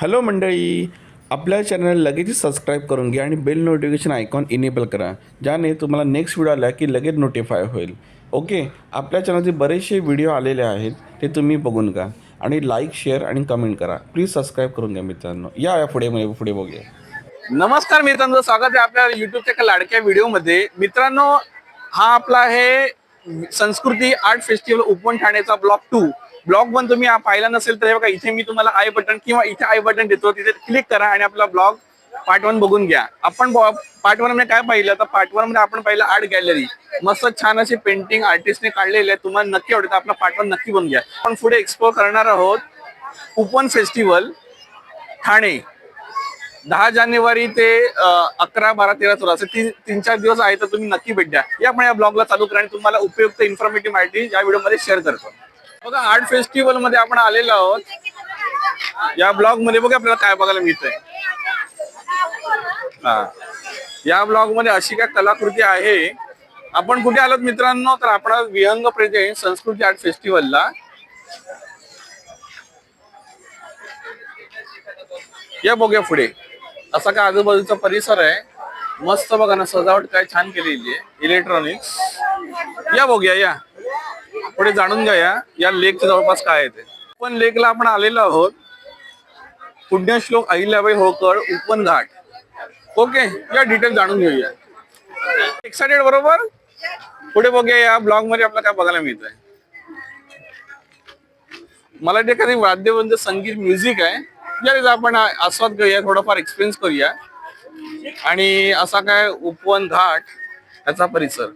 Hello मंडळी आपल्या channel लगेच सबस्क्राईब करून घ्या आणि बेल नोटिफिकेशन आयकॉन इनेबल करा ज्याने तुम्हाला नेक्स्ट व्हिडिओ आला की लगेच नोटिफाय होईल. ओके आपल्या चॅनलचे बरेचसे व्हिडिओ आलेले आहेत ते तुम्ही बघून घ्या आणि लाईक शेअर आणि कमेंट करा. प्लीज सबस्क्राईब करून घ्या मित्रांनो. या या पुढे पुढे बघूया. नमस्कार मित्रांनो स्वागत आहे आपल्या युट्यूबच्या एका लाडक्या व्हिडिओमध्ये मित्रांनो हा आपला आहे संस्कृती आर्ट फेस्टिवल ओपन ठाण्याचा ब्लॉक टू ब्लॉग पण तुम्ही पाहिला नसेल तर हे बघा इथे मी तुम्हाला आय बटन किंवा इथे आय बटन देतो तिथे क्लिक करा आणि आपला ब्लॉग पार्ट वन बघून घ्या. आपण पार्ट वनमध्ये काय पाहिलं? तर पार्ट वनमध्ये आपण पाहिलं आर्ट गॅलरी मस्त छान अशी पेंटिंग आर्टिस्टने काढलेले आहे. तुम्हाला नक्की आवडतं आपला पार्ट वन नक्की बघून घ्या. आपण पुढे एक्सप्लोर करणार आहोत ओपन फेस्टिवल ठाणे. दहा जानेवारी ते अकरा बारा तेरा चौदा असे तीन तीन चार दिवस आहे तर तुम्ही नक्की भेट द्या. या आपण या ब्लॉगला चालू करा आणि तुम्हाला उपयुक्त इन्फॉर्मेटिव्ह माहिती या व्हिडिओमध्ये शेअर करतो. बघा आर्ट फेस्टिवलमध्ये आपण आलेलो आहोत. या ब्लॉगमध्ये बघा आपल्याला काय बघायला मिळतंय. हा. या ब्लॉगमध्ये अशी काय कलाकृती आहे. आपण कुठे आलोत मित्रांनो? तर आपण विहंग प्रेझेंट संस्कृती आर्ट फेस्टिवलला या बघूया पुढे. असा काय आजूबाजूचा परिसर आहे. मस्त बघा ना सजावट काय छान केलेली आहे. इलेक्ट्रॉनिक्स या बघूया या. पुढे जाणून घ्या या लेकच्या जवळपास काय आहे ते. पण लेकला आपण आलेलो आहोत. पुण्यश्लोक अहिल्याबाई होकळ उपवन घाट. ओके या डिटेल जाणून घेऊया. एक्साइटेड बरोबर? पुढे बघूया या ब्लॉगमध्ये आपल्याला काय बघायला मिळत आहे मला ते काही वाद्यवंत संगीत म्युझिक आहे ज्याचा आपण आस्वाद घेऊया थोडंफार एक्सपिरियन्स करूया. आणि असा काय उपवन घाट याचा परिसर.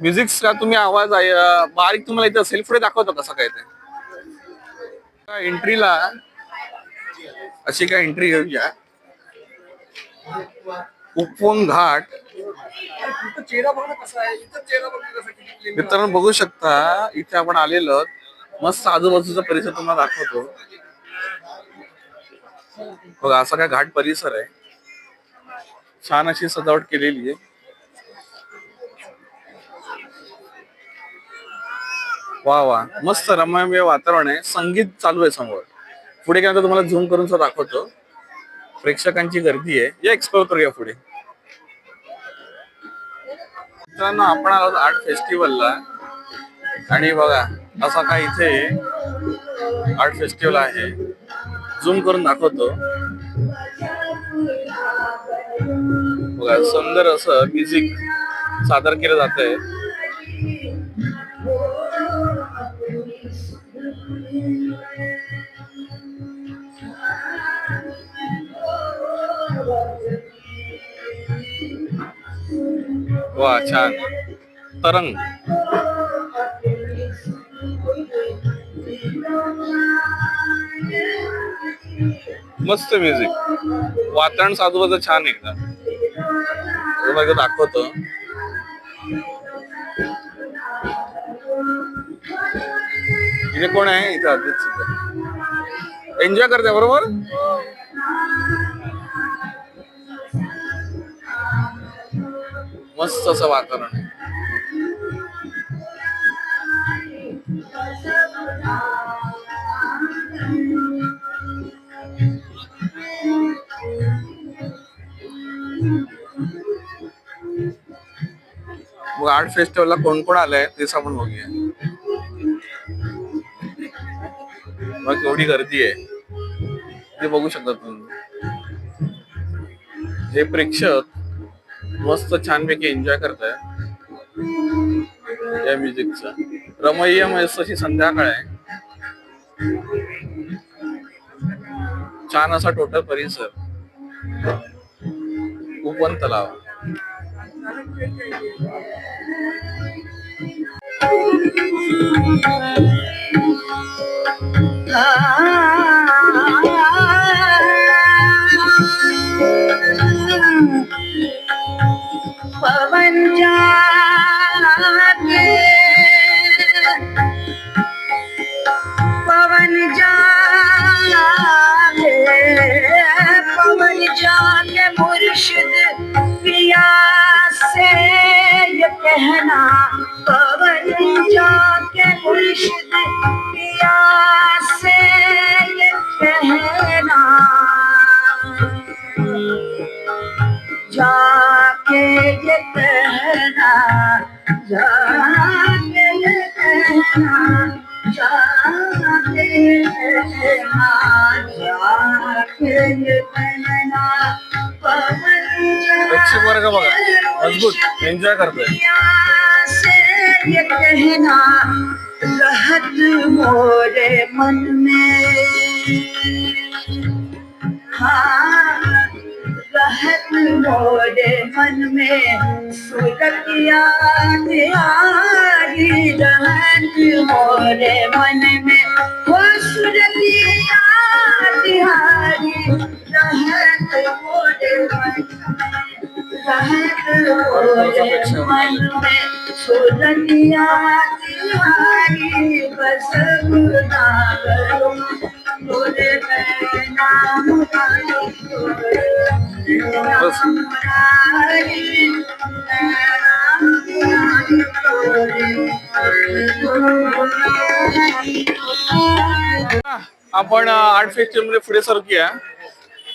म्युझिकचा तुम्ही आवाज आहे बारीक तुम्हाला इथे असेल पुढे दाखवतो कसं काय ते एंट्रीला अशी काय एंट्री घेऊया. उपवन घाट. मित्रांनो बघू शकता इथे आपण आलेलो मस्त आजूबाजूचा परिसर तुम्हाला दाखवतो. बघा असा काय घाट परिसर आहे. छान अशी सजावट केलेली आहे. वा वा. मस्त रमणीय वातावरण आहे. संगीत चालू आहे समोर. पुढे काय तुम्हाला झूम करून सुद्धा दाखवतो. प्रेक्षकांची गर्दी आहे. या एक्सप्लोर करूया पुढे. मित्रांनो आपण आलो आर्ट फेस्टिवलला. आणि बघा असा काय इथे आर्ट फेस्टिवल आहे. झूम करून दाखवतो. बघा सुंदर असं म्युझिक सादर केलं जात आहे वा छान. तरंग. मस्त म्युझिक वातावरण आजूबाजूला छान एकदा. दाखवतो. इथे कोण आहे? इथे अजित एन्जॉय करते बरोबर? मस्त असं वातावरण आहे. मग आर्ट फेस्टिवलला कोण कोण आलंय तेच आपण बघूया. मग एवढी गर्दी आहे. ते बघू शकता तुम्ही. हे प्रेक्षक मस्त छानपैकी एन्जॉय करताय. या म्युझिकचा रमयीय मस्त अशी संध्याकाळ आहे. छान असा टोटल परिसर. उपवन तलाव. Ah যান प्रेक्षक वर्ग बघा. मजबूत एन्जॉय करतोय. से ये कहना रहत मोरे मन में. हाँ रहत मोरे मन में हो सुरतिया तिहारी दहन मोरे मन में वो सुरतिया तिहारी रहत मोरे मन में मोरे मन में बस मोरे नाम आपण आर्ट फेस्टिवलमध्ये पुढे सरकूया.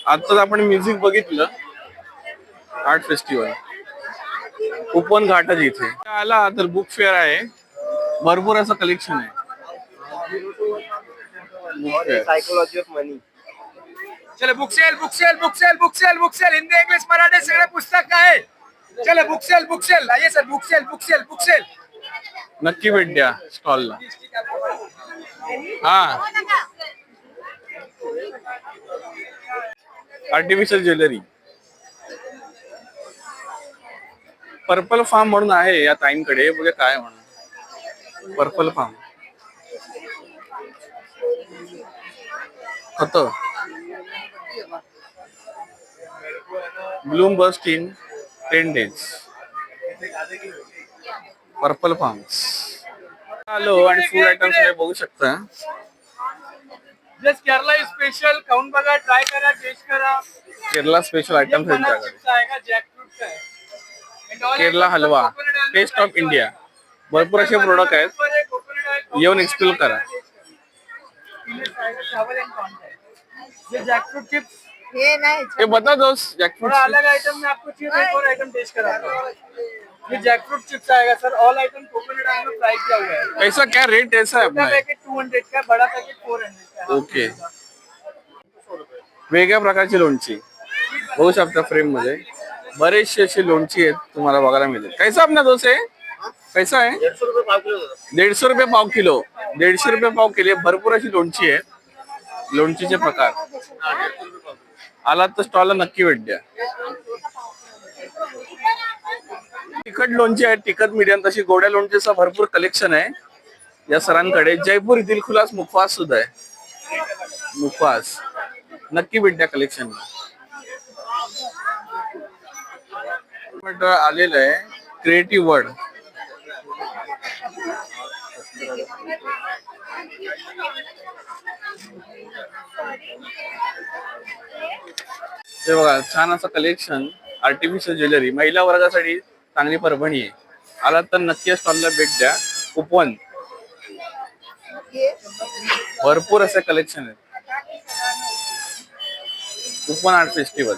आताच आपण म्युझिक बघितलं. आर्ट फेस्टिवल उपवन घाटाच्या इथे. आला तर बुक फेअर आहे. भरपूर असं कलेक्शन आहे. सायकोलॉजी ऑफ मनी चलो book sale book sale book sale book sale book sale Hindi English Marathi सगळे पुस्तक आहे. चलो बुक सेल बुक सेल आइए sir book sale book sale book sale नक्की भेट द्या स्टॉलला हा. आर्टिफिशियल ज्वेलरी पर्पल फार्म म्हणून आहे या ताईंकडे. बघा काय म्हणून. पर्पल फार्म खत bloom burst in ten days purple farms आलो आणि फूड आयटम्स बघू शकता केरला स्पेशल खाऊन बघा ट्राय करा टेस्ट करा Kerala special all Kerala halwa taste of India भरपूर असे प्रोडक्ट आहेत येऊन एक्सप्लोर करा चावल and corn का है। ये बता दोस्त जॅकफ्रूट थोड़ा अलग आइटम में आपको चाहिए एक और आइटम टेस्ट कराता ये जैकफ्रूट चिप्स आएगा sir. All item coconut oil में फ्राई किया हुआ है। कैसा क्या रेट ऐसा है अपना पैकेट टू हंड्रेड का बड़ा पैकेट फोर हंड्रेड का। ओके वेगळ्या प्रकारची लोणची. बघू शकता फ्रेम मध्ये बरेचसे अशी लोणची आहेत तुम्हाला बघायला मिळेल कैसा अपना दोस्त आहे? कैसा आहे? दीडशे रुपये पाव किलो देतात. दीडशे रुपये पाव किलो. दीडशे रुपये पाव किलो. भरपूर अशी लोणची आहे लोणचीचे प्रकार. आला तर स्टॉलला नक्की भेट द्या. तिखट लोणची आहे तिखट मिडियम तशी गोड्या लोणचीचं भरपूर कलेक्शन आहे. या सरांकडे जयपूर येथील खुलास मुखवास सुद्धा आहे. मुखवास. नक्की भेट द्या कलेक्शन आलेलं आहे. क्रिएटिव्ह वर्ड हे बघा छान असं कलेक्शन आर्टिफिशियल ज्वेलरी महिला वर्गासाठी चांगली परभणी आहे. आलात तर नक्की स्टॉलला भेट द्या. उपवन भरपूर असे कलेक्शन आहेत. उपवन आर्ट फेस्टिवल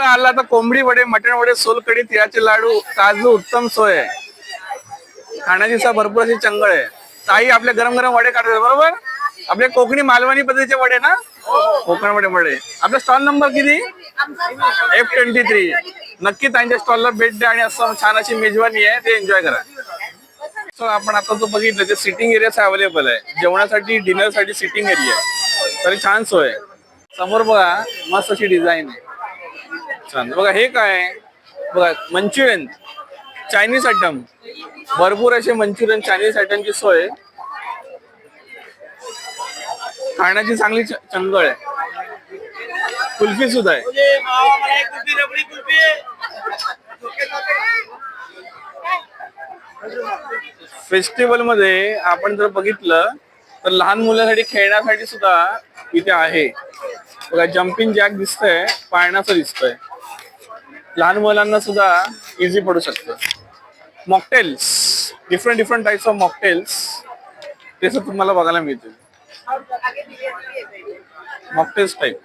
आला तर कोंबडी वडे मटण वडे सोलकडी तिळाचे लाडू काजू उत्तम सोय आहे. खाण्याची सा भरपूर अशी चंगळ आहे. ताई आपले गरम गरम वडे काढतात बरोबर? आपले कोकणी मालवणी पद्धतीचे वडे ना? कोकणामध्ये मध्ये आपला स्टॉल नंबर किती? एफ ट्वेंटी थ्री नक्की त्यांच्या स्टॉलला भेट द्या आणि असं छान अशी मेजवानी आहे ते एन्जॉय करा. सो आपण आता जो बघितलं ते सिटिंग एरिया अवेलेबल आहे. जेवणासाठी डिनरसाठी सिटिंग एरिया आहे. तरी छान सोय समोर बघा मस्त अशी डिझाईन आहे. छान. बघा हे काय बघा मंचुरियन चायनीज आयटम भरपूर असे मंचुरियन चायनीज आयटमची सोय आहे. खाण्याची चांगली चंगळ आहे. कुल्फी सुद्धा आहे. फेस्टिवलमध्ये आपण जर बघितलं तर लहान मुलांसाठी खेळण्यासाठी सुद्धा इथे आहे. बघा जम्पिंग जॅक दिसतंय पाळण्याचं दिसतंय. लहान मुलांना सुद्धा इझी पडू शकतं. Mocktails different different types of mocktails ते सुद्धा तुम्हाला बघायला मिळतील. Mocktails type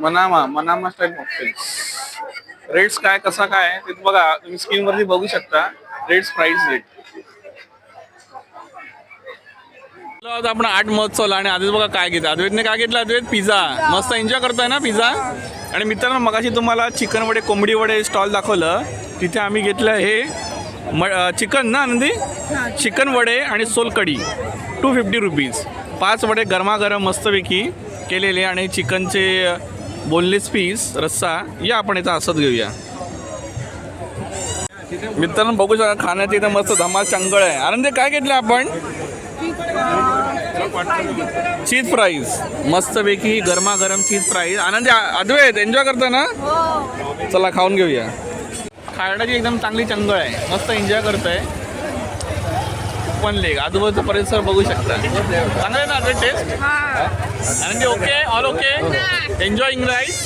Manama Manama style mocktails rates काय कसा काय? ते बघा तुम्ही स्क्रीन वरती बघू शकता. रेट्स प्राइस रेट आपण आठ महोत्सवला आणि आधीच बघा काय घेतलं अद्वैतने काय घेतलं? अद्वैत पिझ्झा मस्त एन्जॉय करतोय ना पिझ्झा आणि मित्रांनो मगाशी तुम्हाला चिकन वडे कोंबडी वडे स्टॉल दाखवलं. तिथे आम्ही घेतलं हे म चिकन ना आनंदी? चिकन वडे आणि सोलकढी. टू फिफ्टी रुपीज पाच वडे गरमागरम मस्तपैकी केलेले आणि चिकनचे बोनलेस पीस रस्सा या आपण याचा असत घेऊया. मित्रांनो बघू शकता खाण्याची इथं मस्त धमाल चंगळ आहे. आनंदी काय घेतलं आपण? चीज फ्राईज मस्तपैकी गरमागरम चीज फ्राईज आनंदी अद्वैत एन्जॉय करतो ना? चला खाऊन घेऊया. खाण्याची एकदम चांगली चंगळ आहे. मस्त एन्जॉय करतोय. पण लेग आजूबाजूचा परिसर बघू शकता. चांगलं आहे ना अद्वैत टेस्ट आनंदी okay all okay enjoying rice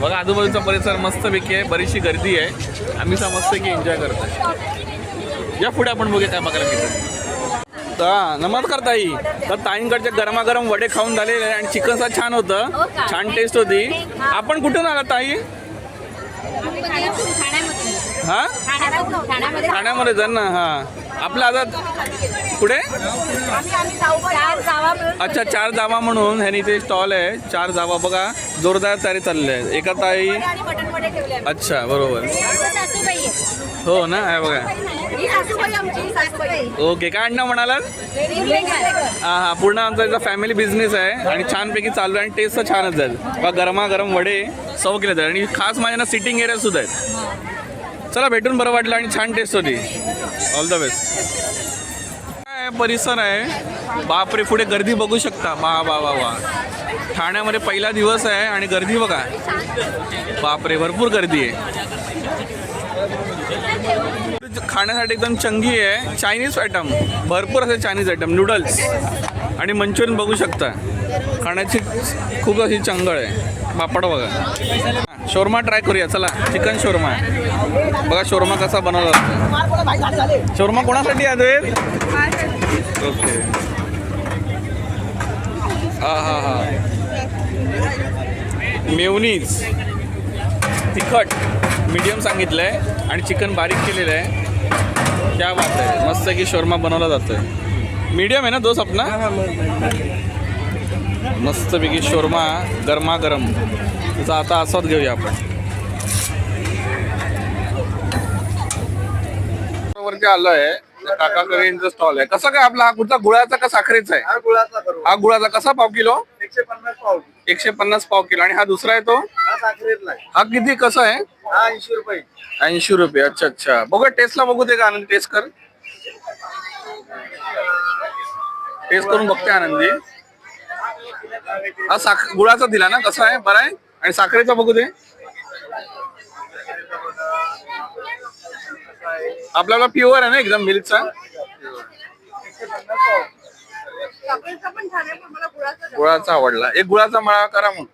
बघा आजूबाजूचा परिसर मस्तपैकी आहे. बरीचशी गर्दी आहे. आम्ही सा मस्तपैकी एन्जॉय करतोय. या पुढे आपण बघूया काय बघायला मिळतं हा नमस्कार ताई. तर ताईंकडचे गरमागरम वडे खाऊन झालेले आणि चिकन सा छान होतं. छान टेस्ट होती. आपण कुठून आला ताई? हा? ठाण्यामध्ये ना हा. आपला आता पुढे अच्छा चार जावा म्हणून ह्यानी ते स्टॉल आहे. चार जावा. बघा जोरदार तयारी चालली आहे. एका ताई अच्छा बरोबर. हो ना? आहे बघा. ओके काय अण्णा म्हणालात? हा हा पूर्ण आमचा इथं फॅमिली बिझनेस आहे आणि छानपैकी चालू आहे आणि टेस्ट तर छानच जाईल बघा गरमागरम वडे सव केले जाईल आणि खास माझ्या ना सिटिंग एरिया सुद्धा आहेत. चला भेटून बरं वाटलं आणि छान टेस्ट होती. ऑल द बेस्ट काय परिसर आहे? बापरे पुढे गर्दी बघू शकता. वा वा वा वा. ठाण्यामध्ये पहिला दिवस आहे आणि गर्दी बघा. बापरे भरपूर गर्दी आहे. खाण्यासाठी एकदम चंगी आहे. चायनीज आयटम भरपूर असे चायनीज आयटम नूडल्स आणि मंचुरियन बघू शकता. खाण्याची खूप अशी चंगळ आहे. पापड बघा. शोरमा ट्राय करूया चला. चिकन शोरमा. बघा शोरमा कसा बनवला. जातो शोरमा कोणासाठी आहे ओके हा हा हा. मेवनीज तिखट. मीडियम सांगितलं आहे आणि चिकन बारीक केलेलं आहे. क्या बात आहे. मस्त की शोरमा बनवला जातोय. मीडियम आहे ना दो सपना मस्तपैकी शोरमा गरमागरम. त्याचा आता आस्वाद घेऊया आपण. वरती आलोय. काका करींचा स्टॉल आहे. कसं काय आपला हा कुठला गुळाचा का साखरेचा आहे? हा गुळाचा करू. हा गुळाचा कसा पाव किलो? एकशे पन्नास पाव एकशे पन्नास पाव किलो. आणि हा दुसरा आहे तो? हा हा किती? कसा आहे? हा ऐंशी रुपये. ऐंशी रुपये. अच्छा अच्छा. बघू टेस्टला बघू दे का आनंद. टेस्ट कर. टेस्ट करून बघते आनंदी. हा साखर गुळाचा दिला ना कसा आहे बरा आहे. आणि साखरेचा बघू दे. आपल्याला प्युअर आहे ना एकदम मिल्कचा गुळाचा आवडला. एक गुळाचा मळा करा मग.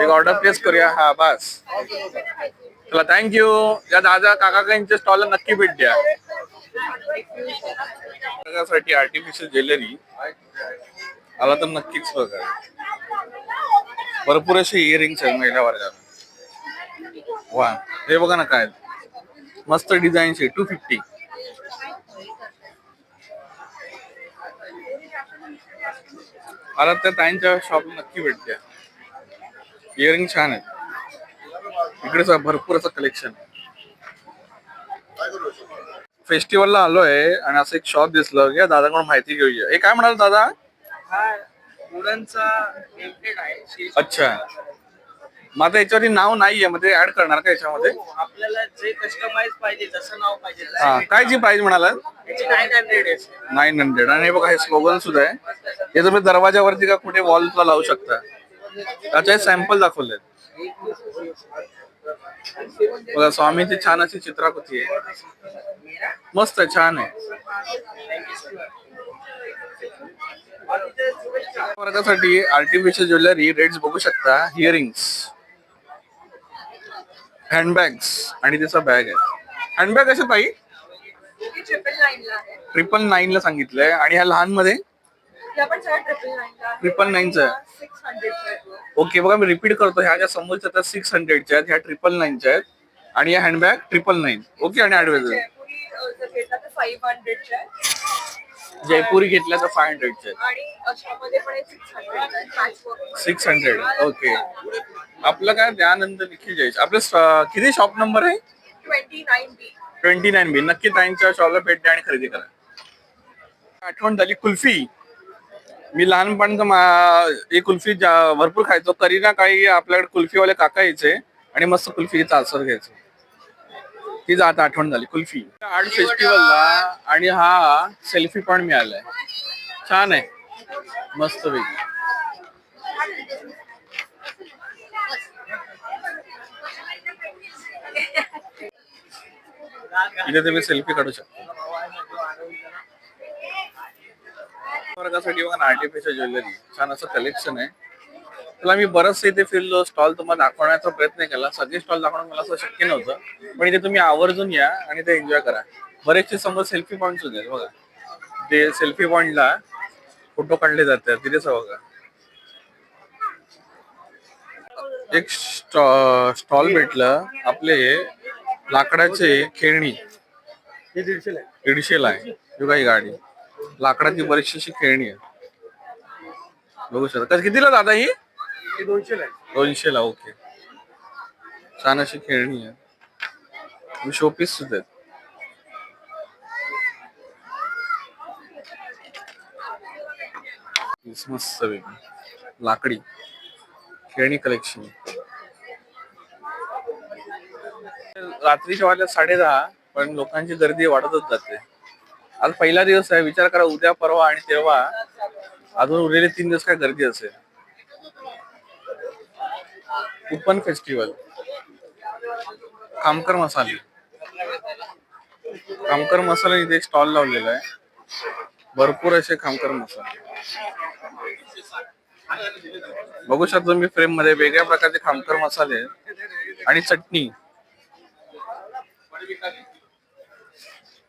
एक ऑर्डर प्लेस करूया. हा बस. चला थँक्यू या दादा काकाकांच्या स्टॉलला नक्की भेट द्या. साठी आर्टिफिशियल ज्वेलरी आला तर नक्कीच बघा. भरपूर असे इयरिंग्स आहेत महिला वर्गात. वा हे बघा ना काय. मस्त डिझाईनचे टू फिफ्टी आला तर ताईंच्या शॉप नक्की भेटते इयरिंग छान आहेत. इकडेच भरपूर असं कलेक्शन फेस्टिवलला आलोय आणि असं एक शॉप दिसलं. की दादाकडून माहिती घेऊया. हे काय म्हणाल दादा? आहे. अच्छा. मग आता याच्यावरती नाव नाहीये ते ऍड करणार का याच्यामध्ये? हो, आपल्याला जे कस्टमाइज पाहिजे जसं नाव पाहिजे. हा काय जी प्राइस म्हणाला नाईन हंड्रेड आणि हे बघा हे स्लोगन सुद्धा आहे. हे तुम्ही दरवाजावरती का कुठे वॉलला लावू शकता? त्याचे सॅम्पल दाखवले बघा स्वामींची छान अशी चित्राकृती आहे. मस्त आहे छान आहे. वर्गासाठी आर्टिफिशियल ज्वेलरी रेट्स बघू शकता हिअरिंग्स हँडबॅग्स आणि त्याचा बॅग आहे. हँडबॅग असे ताई? ट्रिपल नाईन ला सांगितलंय. आणि ह्या लहानमध्ये? ट्रिपल नाईनचा नाईनचं ओके बघा मी रिपीट करतो. ह्या ज्या समोरच्या त्या सिक्स हंड्रेडच्या आहेत ह्या ट्रिपल नाईनच्या आहेत. आणि या हँडबॅग ट्रिपल नाईन ओके आणि ऍडवेज फाईव्ह हंड्रेडच्या जयपुरी घेतल्या तर फाय हंड्रेडच्या आहेत आणि अशामध्ये पण six hundred patchwork six hundred okay आपलं काय? त्यानंतर निखिल जयेश. आपलं किती शॉप नंबर आहे? Twenty nine B twenty nine B नक्की ताईंच्या शॉपला भेट द्या आणि खरेदी करा. आठवण झाली कुल्फी. मी लहानपणाचं ही कुल्फी भरपूर खायचो. करीना काही आपल्याकडे कुल्फीवाले काका यायचे आणि मस्त कुल्फीची चालसर घ्यायचो. तीच आता आठवण झाली कुल्फी. आर्ट फेस्टिवलला आणि हा सेल्फी पण मिळालाय. छान आहे. मस्त पैकी. इथे तुम्ही सेल्फी काढू शकता. वर्गासाठी बघा आर्टिफिशियल ज्वेलरी छान असं कलेक्शन आहे. त्याला मी बरंचसं इथे फिरलो स्टॉल तुम्हाला दाखवण्याचा प्रयत्न केला. सगळे स्टॉल दाखवणं मला असं शक्य नव्हतं. पण इथे तुम्ही आवर्जून या आणि ते एन्जॉय करा. बरेचसे समोर सेल्फी पॉईंट सुद्धा आहेत बघा. ते सेल्फी पॉईंटला फोटो काढले जातात तिथेच बघा. एक स्टॉल भेटलं आपले लाकडाचे खेळणी. दीडशेला आहे दीडशेला काही गाडी. लाकडाची बरीचशी अशी खेळणी आहे बघू शकता. कितीला दादा ही? हे दोनशेला आहे. दोनशेला ओके. छान अशी खेळणी आहे. शोपीस सुद्धा आहेत. मस्त वेगळी लाकडी. खेळणी कलेक्शन रात्रीच्या वाजल्या साडे दहा पण लोकांची गर्दी वाढतच जाते. आज पहिला दिवस आहे. विचार करा उद्या परवा आणि तेव्हा. अजून उरलेले तीन दिवस काय गर्दी असेल. Coupon festival. कामकर मसाले. कामकर मसाला इथे स्टॉल लावलेला आहे. भरपूर असे खामकर मसाले. बघू शकता तुम्ही फ्रेममध्ये वेगळ्या प्रकारचे खामकर मसाले आहेत. आणि चटणी.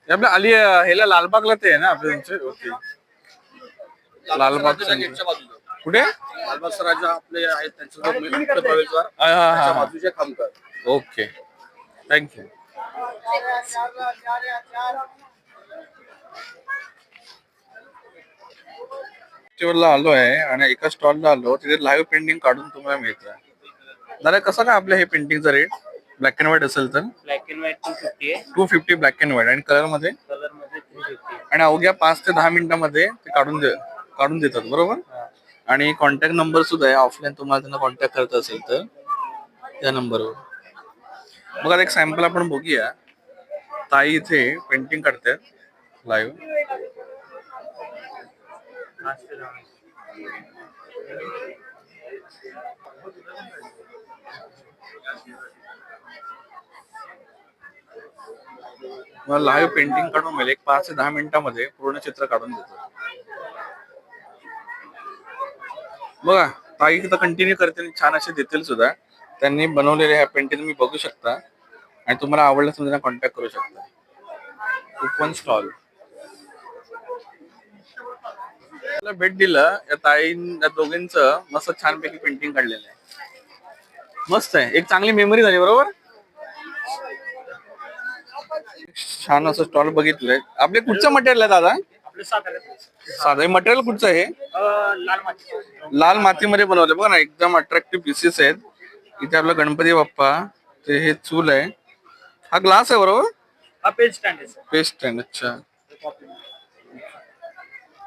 आपल्या अली ह्याला लालबागला ते आहे ना आपले तुमचे? ओके. लालबाग कुठे? राजा आपले आहेत त्यांचं प्रवेशद्वार हा, हा, हा, त्याच्या हा. बाजूचे खामकर ओके. थँक्यू फेस्टिवलला आलो आहे आणि एका स्टॉलला आलो. तिथे लाईव्ह पेंटिंग काढून तुम्हाला मिळतं दादा कसं काय आपलं हे पेंटिंगचा रेट ब्लॅक अँड व्हाईट असेल तर? Black and white two fifty आहे. Two fifty black and white आणि कलरमध्ये? कलरमध्ये थ्री फिफ्टी आणि अवघ्या पाच ते दहा मिनिटांमध्ये ते काढून दे काढून देतात बरोबर? आणि कॉन्टॅक्ट नंबर सुद्धा आहे. ऑफलाईन तुम्हाला त्यांना कॉन्टॅक्ट करत असेल तर त्या नंबरवर मग आता एक सॅम्पल आपण बघूया. ताई इथे पेंटिंग काढतात लाईव्ह मला लाईव्ह पेंटिंग काढून मिळेल. एक पाच ते दहा मिनिटांमध्ये पूर्ण चित्र काढून देतो बघा ताई तर कंटिन्यू करते आणि छान असे देतील सुद्धा. त्यांनी बनवलेले ह्या पेंटिंग तुम्ही बघू शकता. आणि तुम्हाला आवडलं तर त्यांना कॉन्टॅक्ट करू शकता. कुपन स्टॉल भेट दिलं या ताई या मस्त छानपैकी पेंटिंग काढलेलं आहे. मस्त आहे. एक चांगली मेमरी झाली बरोबर? छान असं स्टॉल बघितलंय. आपले कुठचं मटेरियल आहे दादा? आपले सात साधं मटेरियल कुठचं आहे लाल माती. लाल मातीमध्ये बनवले. बघा ना एकदम अट्रॅक्टिव्ह पीसेस आहेत. इथे आपला गणपती बाप्पा ते हे चूल आहे. हा ग्लास आहे बरोबर? हा पेज स्टँड आहे पेस्ट स्टँड अच्छा.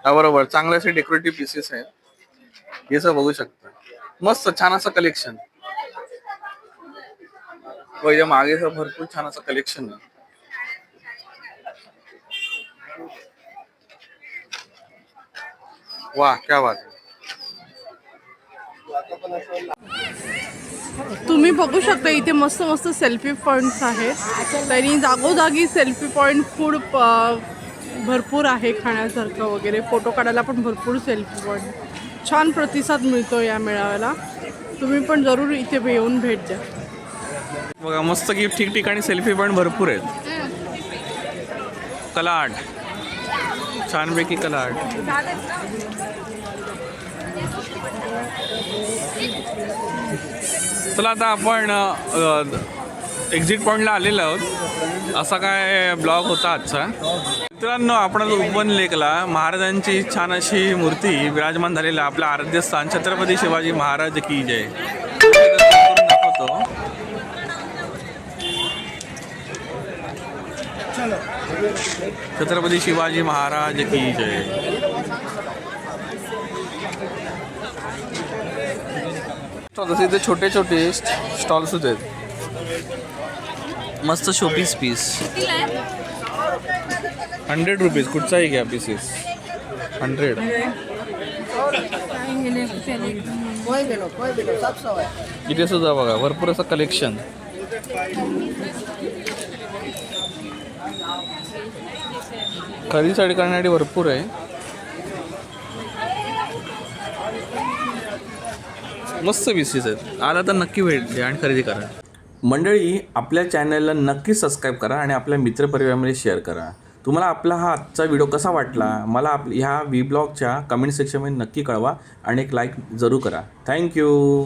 हा बरोबर चांगले असे डेकोरेटिव्ह पीसेस आहेत. हे सगळं बघू शकता. मस्त छान असं कलेक्शन याच्या मागे भरपूर छान असं कलेक्शन आहे. वा क्या बात. तुम्ही बघू शकता इथे मस्त मस्त सेल्फी पॉईंट्स आहेत. तरी जागोजागी सेल्फी पॉईंट फूड भरपूर आहे खाण्यासारखं वगैरे. फोटो काढायला पण भरपूर सेल्फी पॉईंट छान प्रतिसाद मिळतो या मेळाव्याला. तुम्ही पण जरूर इथे येऊन भेट द्या. बघा मस्त की ठिकठिकाणी सेल्फी पॉईंट भरपूर आहेत. कलाड छानपैकी कलाड चला आता आपण एक्झिट पॉईंटला आलेलो आहोत. असा काय ब्लॉग होता आजचा. मित्रांनो आपण उपवन लेकला महाराजांची छान अशी मूर्ती विराजमान झालेली आपलं आराध्य स्थान छत्रपती शिवाजी महाराज की जय. छत्रपती शिवाजी महाराज की जय. तसे इथे छोटे छोटे स्टॉल्स होते. मस्त शोपीस पीस हंड्रेड रुपीज कुठचाही घ्या पीसेस हंड्रेड. इथे सुद्धा बघा भरपूर असं कलेक्शन खरेदीसाठी करण्यासाठी भरपूर आहे. मस्त पीसीस आहेत. आला तर नक्की भेट द्या आणि खरेदी करा. मंडळी आपल्या चॅनलला नक्की सबस्क्राईब करा आणि आपल्या मित्रपरिवारामध्ये शेअर करा. तुम्हाला आपला हा आजचा व्हिडिओ कसा वाटला? मला आप ह्या व्ही ब्लॉगच्या कमेंट सेक्शनमध्ये नक्की कळवा आणि एक लाईक जरूर करा. थँक्यू